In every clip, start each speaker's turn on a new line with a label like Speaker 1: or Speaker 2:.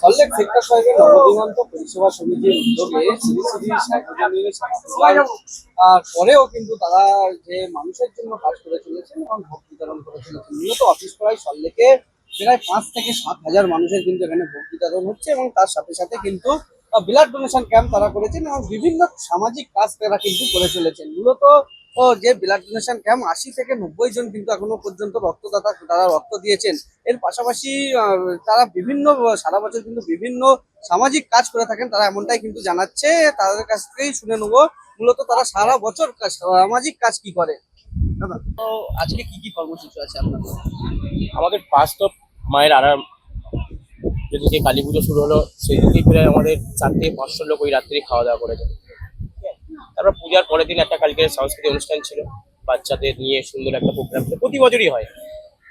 Speaker 1: সল্লেক sector ফাইভের নবদিগন্ত পরিষেবা সমিতির উদ্যোগে শ্রী শ্রী সার্বজনীন আর পরেও কিন্তু তারা যে মানুষের জন্য কাজ করে চলেছেন এবং ভোগ বিতরণ করে চলেছেন। মূলত অফিস করায় সল্লেকে প্রায় পাঁচ থেকে সাত হাজার মানুষের কিন্তু এখানে ভোগ বিতরণ হচ্ছে এবং তার সাথে সাথে কিন্তু ব্লাড ডোনেশন ক্যাম্প তারা করেছেন এবং বিভিন্ন সামাজিক কাজ তারা কিন্তু করে চলেছেন। মূলত ও যে ব্লাড ডোনেশন ক্যাম্প আশি থেকে নব্বই জন কিন্তু এখনও পর্যন্ত রক্তদাতা, তারা রক্ত দিয়েছেন। এর পাশাপাশি তারা বিভিন্ন, সারা বছর কিন্তু বিভিন্ন সামাজিক কাজ করে থাকেন, তারা এমনটাই কিন্তু জানাচ্ছে। তাদের কাছ থেকেই শুনে নেব। মূলত তারা সারা বছর সামাজিক কাজ কি করে? তো আজকে কি কি কর্মসূচি আছে আপনাদের?
Speaker 2: আমাদের বাস্তব মায়ের আরাম। যেদিনকে কালী পুজো শুরু হলো, সেদিনকে প্রায় আমাদের চার থেকে পাঁচশো লোক ওই রাত্রি খাওয়া দাওয়া করেছে তারপর পূজার পরের দিন একটা কালকে সাংস্কৃতিক অনুষ্ঠান ছিল। বাচ্চাদের নিয়ে সুন্দর একটা প্রোগ্রাম প্রতি বছরই হয়।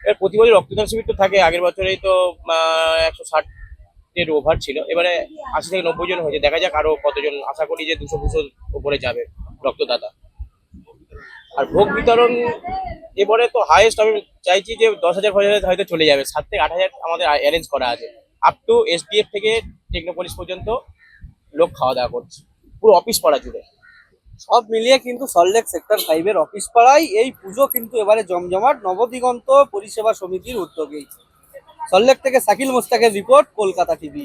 Speaker 2: এবার প্রতি বছর রক্তদান শিবির তো থাকে। আগের বছরেই তো একশো ষাটের ওভার ছিল। এবারে আশি থেকে নব্বই জন হয়েছে। দেখা যাক আরও কতজন। আশা করি যে দুশো দুশো ওপরে যাবে রক্তদাতা। আর ভোগ বিতরণ এবারে তো হাইয়েস্ট আমি চাইছি যে দশ হাজার হাজার হয়তো চলে যাবে। সাত থেকে আট হাজার আমাদের অ্যারেঞ্জ করা আছে। আপ টু এসডিএফ থেকে টেকনোপলিস পর্যন্ত লোক খাওয়া দাওয়া করছে। পুরো অফিস পাড়া জুড়ে।
Speaker 1: সব মিলিয়ে কিন্তু সল্টলেক সেক্টর ফাইভের অফিস পাড়ায় এই পুজো কিন্তু এবারে জমজমাট নবদিগন্ত পরিষেবা সমিতির উদ্যোগেই। সল্টলেক থেকে শাকিল মোস্তাকের রিপোর্ট কলকাতা টিভি